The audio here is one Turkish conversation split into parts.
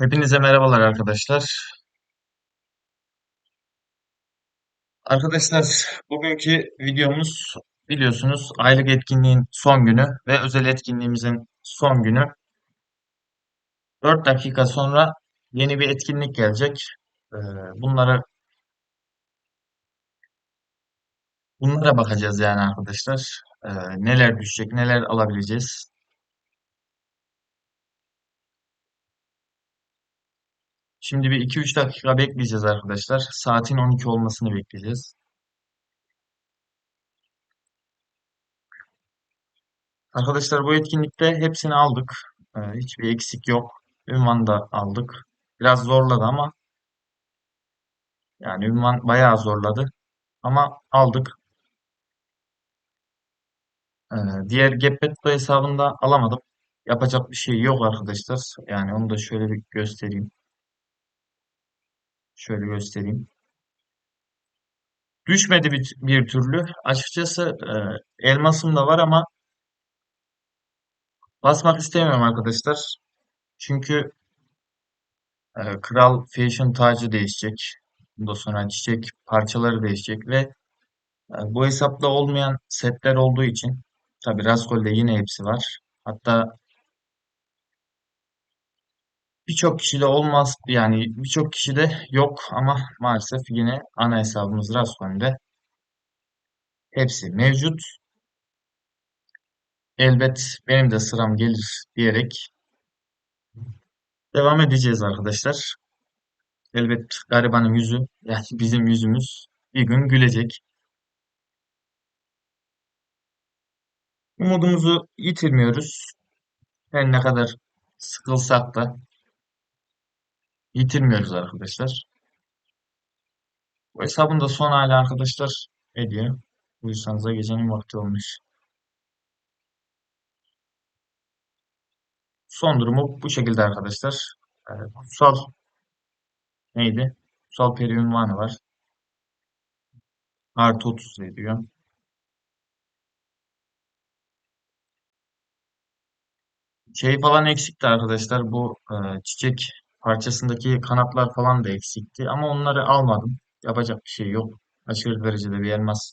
Hepinize merhabalar arkadaşlar. Arkadaşlar bugünkü videomuz biliyorsunuz aylık etkinliğin son günü ve özel etkinliğimizin son günü. 4 dakika sonra yeni bir etkinlik gelecek. Ee, Bunlara bunlara bakacağız yani arkadaşlar. Ee, Neler düşecek, neler alabileceğiz. Şimdi bir 2-3 dakika bekleyeceğiz arkadaşlar. Saatin 12 olmasını bekleyeceğiz. Arkadaşlar bu etkinlikte hepsini aldık. Ee, hiçbir eksik yok. Ünvan da aldık. Biraz zorladı ama yani ünvan bayağı zorladı. Ama aldık. Ee, diğer Gepetto hesabında alamadım. Yapacak bir şey yok arkadaşlar. Yani onu da şöyle bir göstereyim. Şöyle göstereyim. Düşmedi bir, bir türlü. Açıkçası e, elmasım da var ama basmak istemiyorum arkadaşlar. Çünkü e, Kral Fashion tacı değişecek. Bundan sonra çiçek parçaları değişecek ve e, bu hesapta olmayan setler olduğu için tabi Raskol'de yine hepsi var. Hatta birçok kişide olmaz yani birçok kişide yok ama maalesef yine ana hesabımız Raskol'de hepsi mevcut. Elbet benim de sıram gelir diyerek devam edeceğiz arkadaşlar. Elbet garibanın yüzü yani bizim yüzümüz bir gün gülecek. Umudumuzu yitirmiyoruz. Her ne kadar sıkılsak da yitirmiyoruz arkadaşlar. Bu hesabın da son hali arkadaşlar ediyor. Buyursanıza gecenin vakti olmuş. Son durumu bu şekilde arkadaşlar. Ee, kutsal neydi? Kutsal peri var. Artı 30 ediyor. Şey falan eksikti arkadaşlar. Bu e, çiçek parçasındaki kanatlar falan da eksikti. Ama onları almadım. Yapacak bir şey yok. Aşırı derecede bir elmas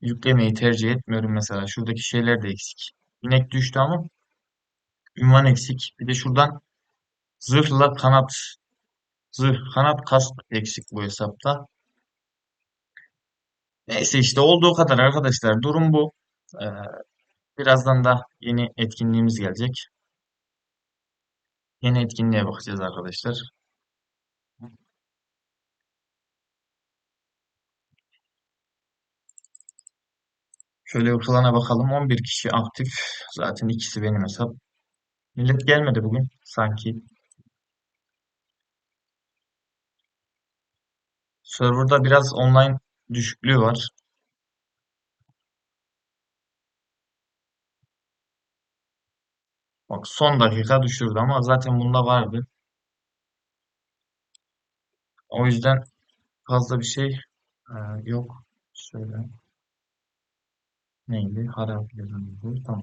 yüklemeyi tercih etmiyorum mesela. Şuradaki şeyler de eksik. İnek düştü ama ünvan eksik. Bir de şuradan zırhla kanat zırh kanat kask eksik bu hesapta. Neyse işte olduğu kadar arkadaşlar. Durum bu. Ee, birazdan da yeni etkinliğimiz gelecek. Yeni etkinliğe bakacağız arkadaşlar. Şöyle bir plana bakalım. 11 kişi aktif. Zaten ikisi benim hesap. Millet gelmedi bugün sanki. Serverda biraz online düşüklüğü var. Bak son dakika düşürdü ama zaten bunda vardı. O yüzden fazla bir şey e, yok. Şöyle neydi? Harap yazılımı. Tamam.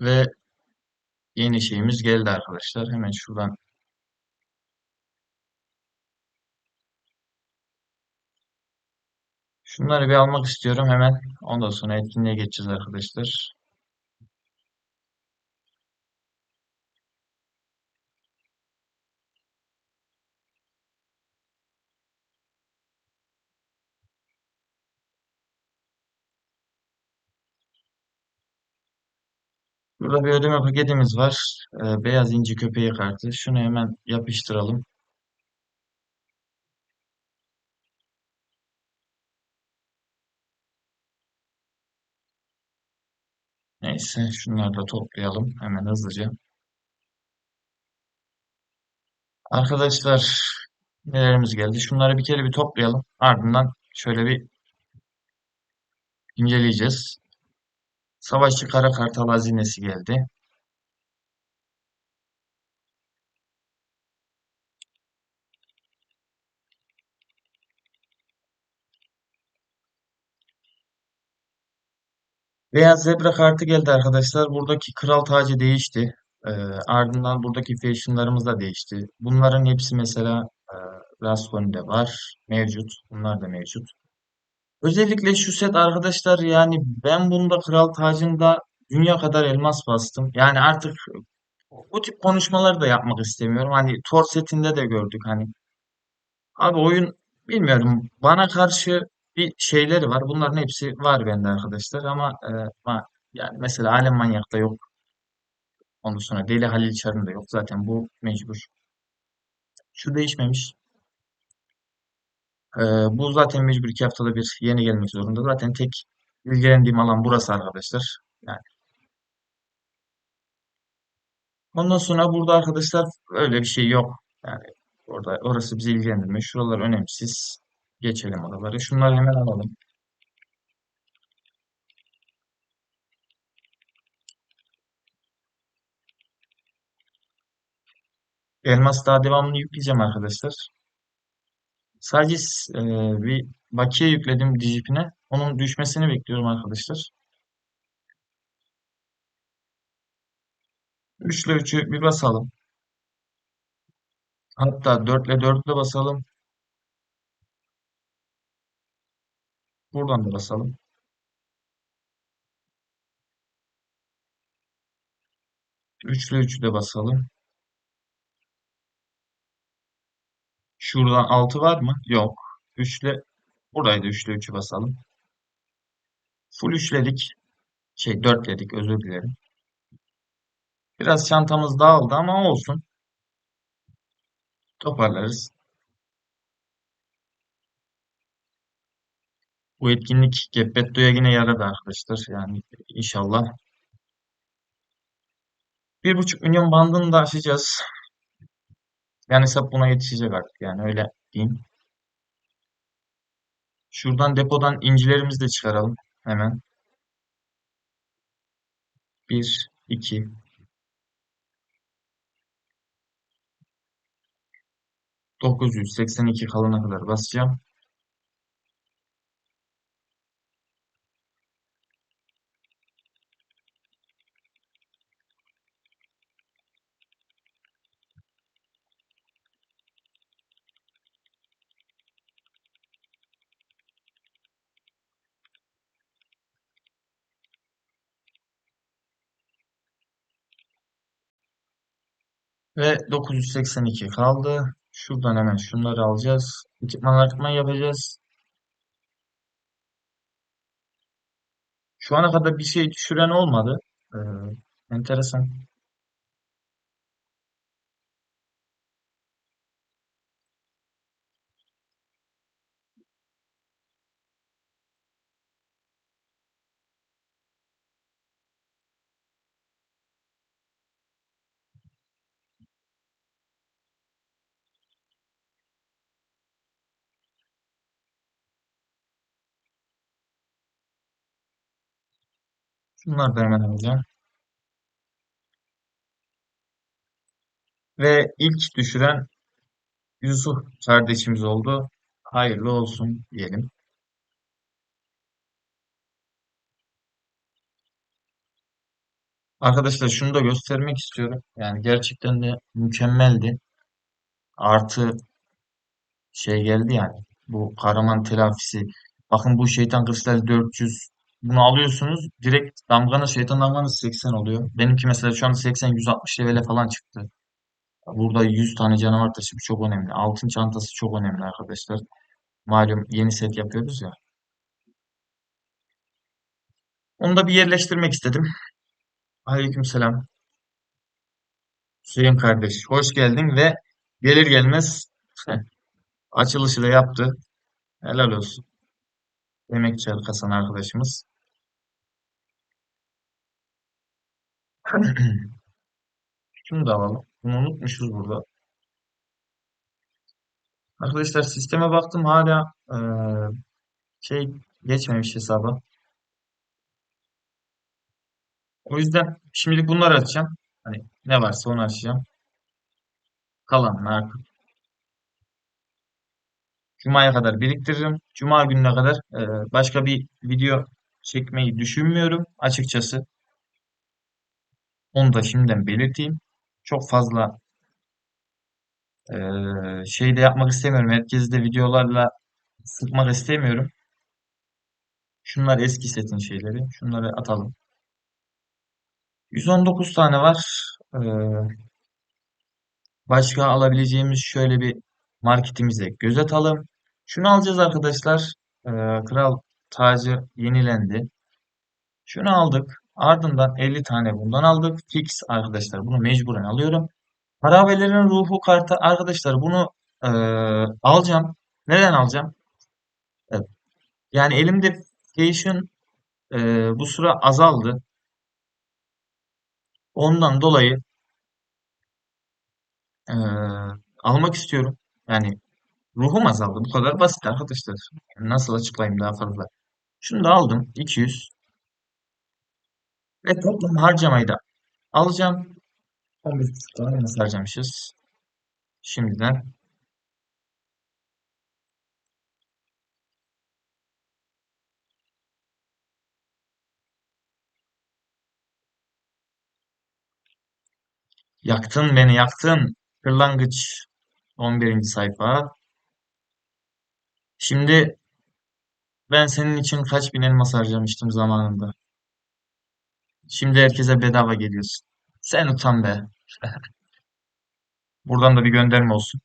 Ve yeni şeyimiz geldi arkadaşlar. Hemen şuradan şunları bir almak istiyorum hemen. Ondan sonra etkinliğe geçeceğiz arkadaşlar. Burada bir ödeme paketimiz var. Ee, beyaz inci köpeği kartı. Şunu hemen yapıştıralım. Neyse şunları da toplayalım hemen hızlıca. Arkadaşlar nelerimiz geldi? Şunları bir kere bir toplayalım. Ardından şöyle bir inceleyeceğiz. Savaşçı Kara Kartal hazinesi geldi. Beyaz zebra kartı geldi arkadaşlar. Buradaki kral tacı değişti. Ee, ardından buradaki fashionlarımız da değişti. Bunların hepsi mesela e, Rasconn'de var. Mevcut. Bunlar da mevcut. Özellikle şu set arkadaşlar yani ben bunda kral tacında dünya kadar elmas bastım. Yani artık bu tip konuşmaları da yapmak istemiyorum. Hani Thor setinde de gördük hani. Abi oyun bilmiyorum bana karşı bir şeyleri var. Bunların hepsi var bende arkadaşlar ama e, yani mesela Alem Manyak'ta yok. Ondan sonra Deli Halil Çarı'nda yok. Zaten bu mecbur. Şu değişmemiş. E, bu zaten mecbur iki haftada bir yeni gelmek zorunda. Zaten tek ilgilendiğim alan burası arkadaşlar. Yani ondan sonra burada arkadaşlar öyle bir şey yok. Yani orada orası bizi ilgilendirmiyor. Şuralar önemsiz. Geçelim oraları. Şunları hemen alalım. Elmas daha devamlı yükleyeceğim arkadaşlar. Sadece e, bir bakiye yükledim Digipin'e. Onun düşmesini bekliyorum arkadaşlar. 3 ile 3'ü bir basalım. Hatta 4 ile 4'ü de basalım. Buradan da basalım. 3 ile 3'ü de basalım. Şuradan 6 var mı? Yok. 3 ile burayı da 3 ile 3'ü basalım. Full üçledik. Şey dörtledik özür dilerim. Biraz çantamız dağıldı ama olsun. Toparlarız. Bu etkinlik Geppetto'ya yine yaradı arkadaşlar. Yani inşallah. Bir buçuk milyon bandını da aşacağız. Yani hesap buna yetişecek artık yani öyle diyeyim. Şuradan depodan incilerimizi de çıkaralım hemen. Bir, iki, 982 kalana kadar basacağım. Ve 982 kaldı. Şuradan hemen şunları alacağız. Ekipman arttırma yapacağız. Şu ana kadar bir şey düşüren olmadı. Ee, enteresan. Şunları da hemen alacağım. Ve ilk düşüren Yusuf kardeşimiz oldu. Hayırlı olsun diyelim. Arkadaşlar şunu da göstermek istiyorum. Yani gerçekten de mükemmeldi. Artı şey geldi yani. Bu kahraman telafisi. Bakın bu şeytan kristal 400. Bunu alıyorsunuz. Direkt damganız şeytan damganız 80 oluyor. Benimki mesela şu an 80 160 levele falan çıktı. Burada 100 tane canavar taşı çok önemli. Altın çantası çok önemli arkadaşlar. Malum yeni set yapıyoruz ya. Onu da bir yerleştirmek istedim. Aleykümselam. Hüseyin kardeş, hoş geldin ve gelir gelmez açılışı da yaptı. Helal olsun. Emekçi Hasan arkadaşımız. Şunu da alalım. Bunu unutmuşuz burada. Arkadaşlar sisteme baktım hala eee, şey geçmemiş hesaba. O yüzden şimdilik bunları açacağım. Hani ne varsa onu açacağım. Kalanlar Cuma'ya kadar biriktiririm. Cuma gününe kadar eee, başka bir video çekmeyi düşünmüyorum açıkçası. Onu da şimdiden belirteyim. Çok fazla eee şey de yapmak istemiyorum. Herkesi de videolarla sıkmak istemiyorum. Şunlar eski setin şeyleri. Şunları atalım. 119 tane var. Eee, başka alabileceğimiz şöyle bir marketimize göz atalım. Şunu alacağız arkadaşlar. Eee, Kral tacı yenilendi. Şunu aldık. Ardından 50 tane bundan aldık. Fix arkadaşlar. Bunu mecburen alıyorum. Harabelerin ruhu kartı arkadaşlar bunu eee, alacağım. Neden alacağım? Evet. Yani elimde Fashion eee, bu sıra azaldı. Ondan dolayı eee, almak istiyorum. Yani ruhum azaldı. Bu kadar basit arkadaşlar. Nasıl açıklayayım daha fazla? Şunu da aldım. 200. Ve toplam harcamayı da alacağım. 15,5 tane nasıl harcamışız? Şimdiden. Yaktın beni yaktın. Kırlangıç 11. sayfa. Şimdi ben senin için kaç bin elmas harcamıştım zamanında. Şimdi herkese bedava geliyorsun. Sen utan be. Buradan da bir gönderme olsun.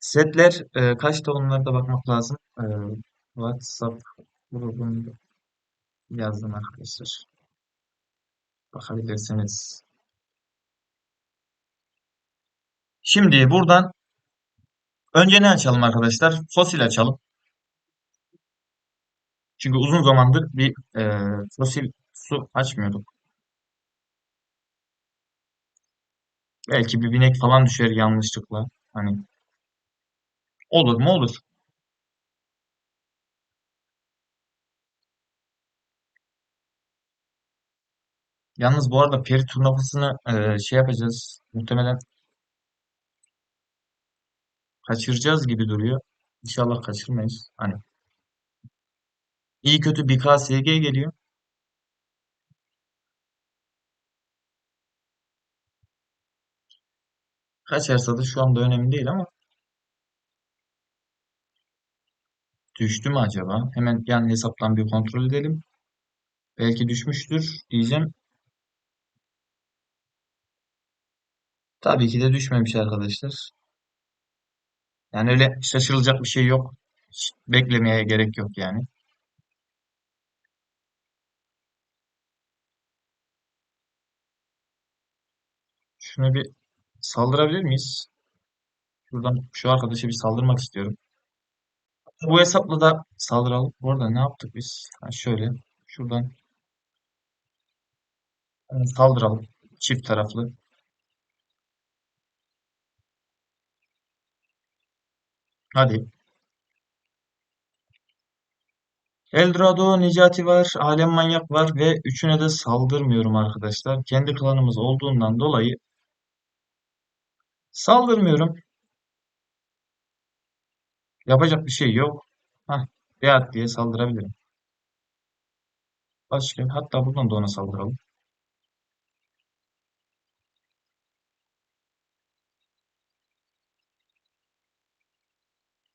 Setler e, kaçta onlara da bakmak lazım. E, WhatsApp grubunda yazdım arkadaşlar. Bakabilirsiniz. Şimdi buradan önce ne açalım arkadaşlar? Fosil açalım. Çünkü uzun zamandır bir e, fosil su açmıyorduk. Belki bir binek falan düşer yanlışlıkla. Hani olur mu olur. Yalnız bu arada peri turnuvasını e, şey yapacağız. Muhtemelen kaçıracağız gibi duruyor. İnşallah kaçırmayız. Hani iyi kötü bir KSG geliyor. Kaçarsa da şu anda önemli değil ama düştü mü acaba? Hemen yan hesaptan bir kontrol edelim. Belki düşmüştür diyeceğim. Tabii ki de düşmemiş arkadaşlar. Yani öyle şaşırılacak bir şey yok. Hiç beklemeye gerek yok yani. Şuna bir saldırabilir miyiz? Şuradan şu arkadaşa bir saldırmak istiyorum. Bu hesapla da saldıralım. Bu arada ne yaptık biz? Ha, şöyle. Şuradan e, saldıralım. Çift taraflı. Hadi. Eldorado, Necati var, Alem Manyak var ve üçüne de saldırmıyorum arkadaşlar. Kendi klanımız olduğundan dolayı saldırmıyorum. Yapacak bir şey yok. Hah, Beat diye saldırabilirim. Başka, hatta buradan da ona saldıralım.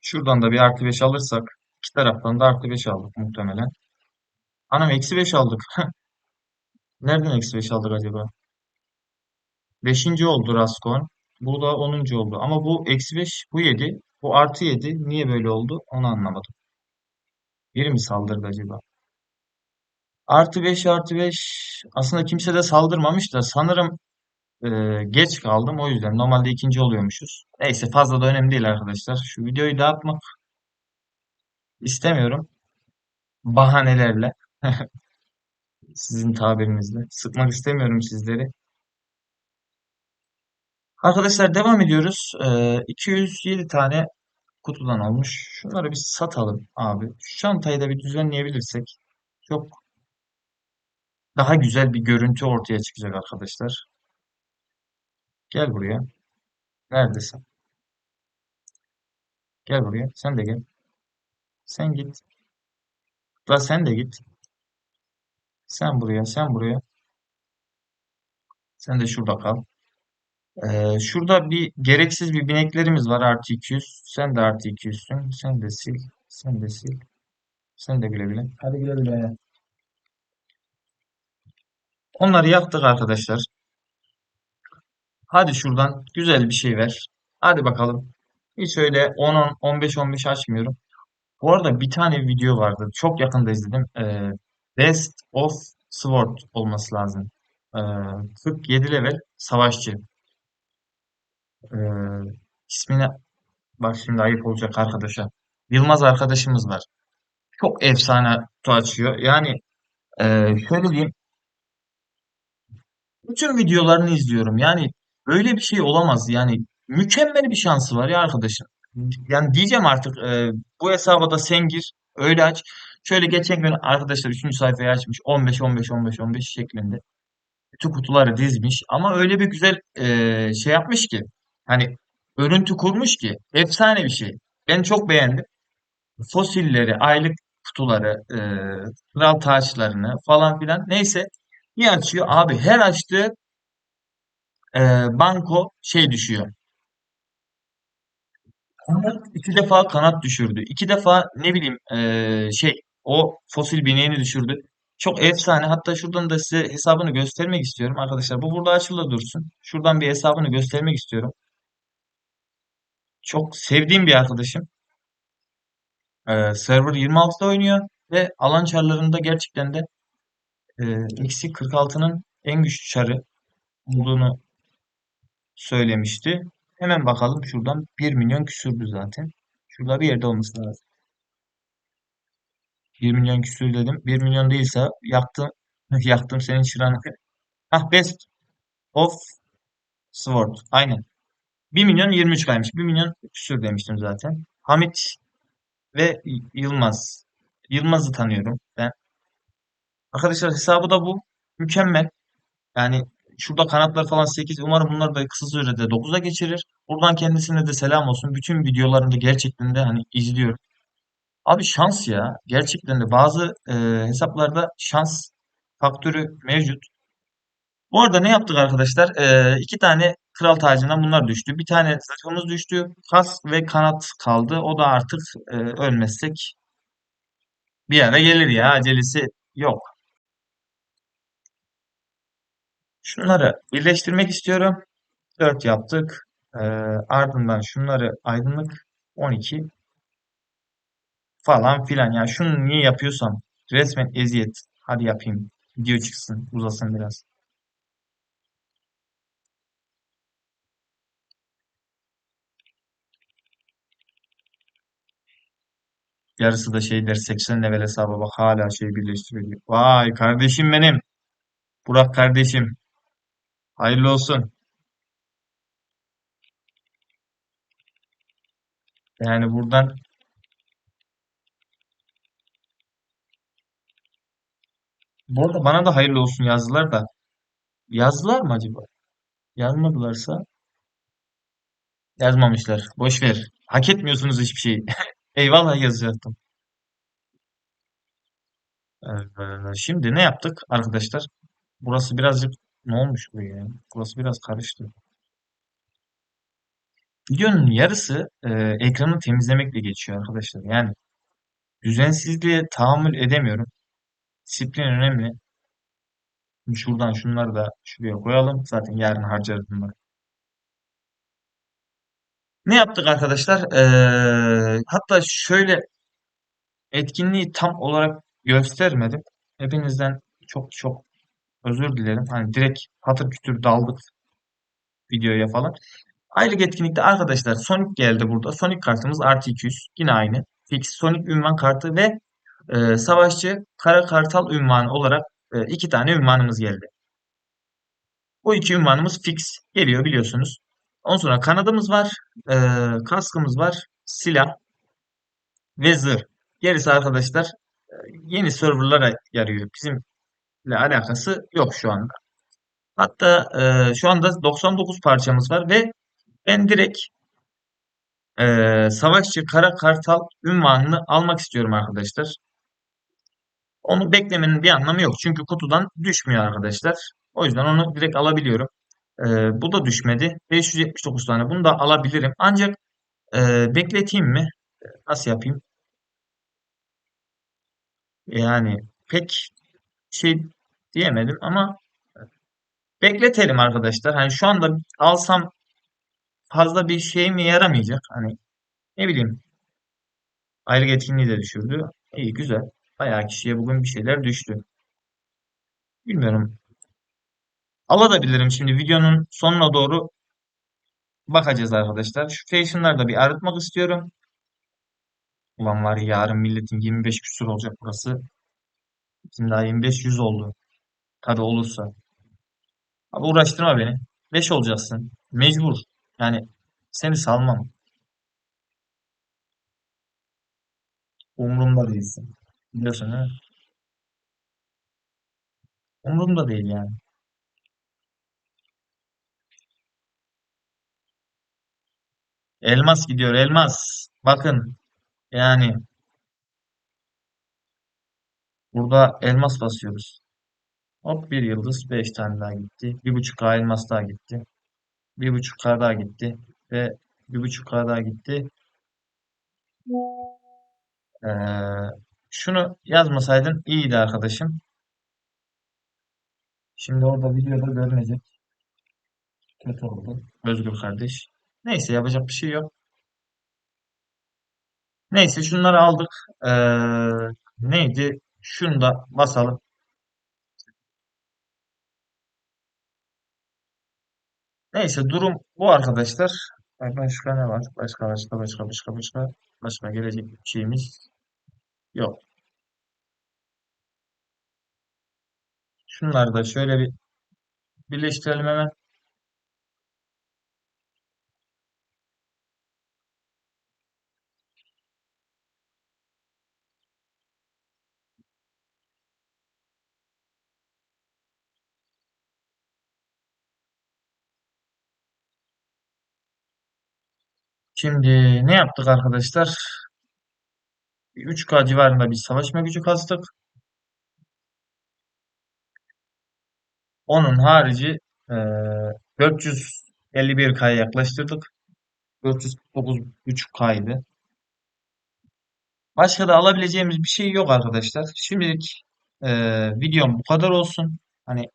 Şuradan da bir artı 5 alırsak, iki taraftan da artı 5 aldık muhtemelen. Anam eksi 5 aldık. Nereden eksi 5 aldık acaba? Beşinci oldu Raskon. Bu da onuncu oldu. Ama bu eksi 5, bu 7. Bu artı 7. Niye böyle oldu? Onu anlamadım. Biri mi saldırdı acaba? Artı 5 artı 5. Aslında kimse de saldırmamış da sanırım e, geç kaldım. O yüzden normalde ikinci oluyormuşuz. Neyse fazla da önemli değil arkadaşlar. Şu videoyu dağıtmak istemiyorum. Bahanelerle. Sizin tabirinizle. Sıkmak istemiyorum sizleri. Arkadaşlar devam ediyoruz. Ee, 207 tane kutudan olmuş. Şunları bir satalım abi. Şu çantayı da bir düzenleyebilirsek çok daha güzel bir görüntü ortaya çıkacak arkadaşlar. Gel buraya. Neredesin? Gel buraya. Sen de gel. Sen git. Hatta sen de git. Sen buraya, sen buraya. Sen de şurada kal. Ee, şurada bir gereksiz bir bineklerimiz var artı 200. Sen de artı 200'sün. Sen de sil. Sen de sil. Sen de güle güle. Hadi güle güle. Onları yaptık arkadaşlar. Hadi şuradan güzel bir şey ver. Hadi bakalım. Hiç öyle 10-10, 15-15 açmıyorum. Bu arada bir tane video vardı. Çok yakında izledim. Ee, Best of Sword olması lazım. Ee, 47 level savaşçı. Ee, ismine bak şimdi ayıp olacak arkadaşa. Yılmaz arkadaşımız var. Çok efsane kutu açıyor. Yani e, şöyle diyeyim. Bütün videolarını izliyorum. Yani böyle bir şey olamaz. Yani mükemmel bir şansı var ya arkadaşın. Yani diyeceğim artık e, bu hesaba da sen gir. Öyle aç. Şöyle geçen gün arkadaşlar 3. sayfayı açmış. 15 15 15 15 şeklinde. Bütün kutuları dizmiş. Ama öyle bir güzel e, şey yapmış ki. Hani örüntü kurmuş ki. Efsane bir şey. Ben çok beğendim. Fosilleri, aylık kutuları, e, kral taçlarını falan filan. Neyse. Bir açıyor. Abi her açtığı e, banko şey düşüyor. Kanat, iki defa kanat düşürdü. İki defa ne bileyim e, şey o fosil bineğini düşürdü. Çok efsane. Hatta şuradan da size hesabını göstermek istiyorum arkadaşlar. Bu burada açılı dursun. Şuradan bir hesabını göstermek istiyorum. Çok sevdiğim bir arkadaşım. E, server 26'da oynuyor ve alan çarlarında gerçekten de e, eksi 46'nın en güçlü çarı olduğunu söylemişti. Hemen bakalım şuradan bir milyon küsürdü zaten. Şurada bir yerde olması lazım. Bir milyon küsür dedim. Bir milyon değilse yaktım. Yaktım senin çırağını. Ah Best of Sword. Aynen. Bir milyon 23 kaymış. Bir milyon küsür demiştim zaten. Hamit ve Yılmaz. Yılmaz'ı tanıyorum ben. Arkadaşlar hesabı da bu. Mükemmel. Yani şurada kanatlar falan 8. Umarım bunları da kısa sürede 9'a geçirir. Buradan kendisine de selam olsun. Bütün videolarını gerçekten de hani izliyorum. Abi şans ya. Gerçekten de bazı e, hesaplarda şans faktörü mevcut. Bu arada ne yaptık arkadaşlar? E, iki tane kral tacından bunlar düştü. Bir tane zırhımız düştü. Kas ve kanat kaldı. O da artık e, ölmezsek bir ara gelir ya. Acelesi yok. Şunları birleştirmek istiyorum. 4 yaptık. E, ardından şunları aydınlık 12 falan filan. Ya şunu niye yapıyorsam resmen eziyet. Hadi yapayım. Video çıksın, uzasın biraz. Yarısı da şey der 80 level hesaba bak hala şey birleştiriyor. Vay kardeşim benim. Burak kardeşim. Hayırlı olsun. Yani buradan bu arada bana da hayırlı olsun yazdılar da. Yazdılar mı acaba? Yazmadılarsa yazmamışlar. Boş ver. Hak etmiyorsunuz hiçbir şeyi. Eyvallah yazacaktım. Ee, şimdi ne yaptık arkadaşlar? Burası birazcık ne olmuş bu ya? Burası biraz karıştı. Videonun yarısı e, ekranı temizlemekle geçiyor arkadaşlar. Yani düzensizliğe tahammül edemiyorum. Disiplin önemli. Şuradan şunları da şuraya koyalım. Zaten yarın harcarız bunları. Ne yaptık arkadaşlar? Ee, hatta şöyle etkinliği tam olarak göstermedim. Hepinizden çok çok özür dilerim. Hani direkt patır kütür daldık videoya falan. Aylık etkinlikte arkadaşlar Sonic geldi burada. Sonic kartımız artı 200. Yine aynı. Fix Sonic ünvan kartı ve e, Savaşçı Kara Kartal ünvanı olarak e, iki tane ünvanımız geldi. Bu iki ünvanımız fix geliyor biliyorsunuz. Ondan sonra kanadımız var, e, kaskımız var, silah ve zırh. Gerisi arkadaşlar e, yeni serverlara yarıyor. Bizimle alakası yok şu anda. Hatta e, şu anda 99 parçamız var ve ben direkt e, Savaşçı Kara Kartal ünvanını almak istiyorum arkadaşlar. Onu beklemenin bir anlamı yok. Çünkü kutudan düşmüyor arkadaşlar. O yüzden onu direkt alabiliyorum. Ee, bu da düşmedi. 579 tane. Bunu da alabilirim. Ancak e, bekleteyim mi? Nasıl yapayım? Yani pek şey diyemedim ama bekletelim arkadaşlar. Hani şu anda alsam fazla bir şey mi yaramayacak? Hani ne bileyim aylık etkinliği de düşürdü. İyi güzel. Bayağı kişiye bugün bir şeyler düştü. Bilmiyorum. Alabilirim şimdi videonun sonuna doğru bakacağız arkadaşlar. Şu fashion'ları da bir arıtmak istiyorum. Ulan var ya yarın milletin 25 küsur olacak burası. Şimdi daha 25 100 oldu. Tabi olursa. Abi uğraştırma beni. 5 olacaksın. Mecbur. Yani seni salmam. Umurumda değilsin. Biliyorsun ha? Umurumda değil yani. Elmas gidiyor elmas. Bakın yani burada elmas basıyoruz. Hop bir yıldız 5 tane daha gitti. Bir buçuk K elmas daha gitti. Bir buçuk K daha gitti. Ve bir buçuk K daha gitti. Ee, şunu yazmasaydın iyiydi arkadaşım. Şimdi orada videoda görünecek. Kötü oldu. Özgür kardeş. Neyse yapacak bir şey yok. Neyse şunları aldık. Ee, neydi? Şunu da basalım. Neyse durum bu arkadaşlar. Başka ne var? Başka başka başka başka başka başka gelecek bir şeyimiz yok. Şunları da şöyle bir birleştirelim hemen. Şimdi ne yaptık arkadaşlar? 3K civarında bir savaşma gücü kastık. Onun harici e, 451K'ya yaklaştırdık. 449.5K'ydı. Başka da alabileceğimiz bir şey yok arkadaşlar. Şimdilik e, videom bu kadar olsun. Hani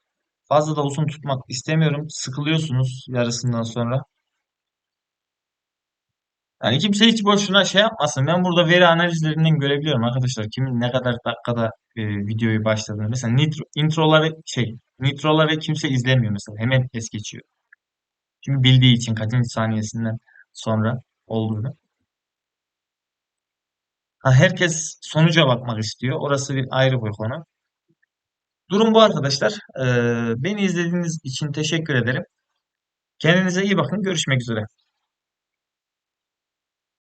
fazla da uzun tutmak istemiyorum. Sıkılıyorsunuz yarısından sonra. Yani kimse hiç boşuna şey yapmasın. Ben burada veri analizlerinden görebiliyorum arkadaşlar. Kimin ne kadar dakikada e, videoyu başladığını. Mesela nitro, introları şey, nitroları kimse izlemiyor mesela. Hemen es geçiyor. Çünkü bildiği için kaçıncı saniyesinden sonra olduğunu. Ha, herkes sonuca bakmak istiyor. Orası bir ayrı bir konu. Durum bu arkadaşlar. Ee, beni izlediğiniz için teşekkür ederim. Kendinize iyi bakın. Görüşmek üzere.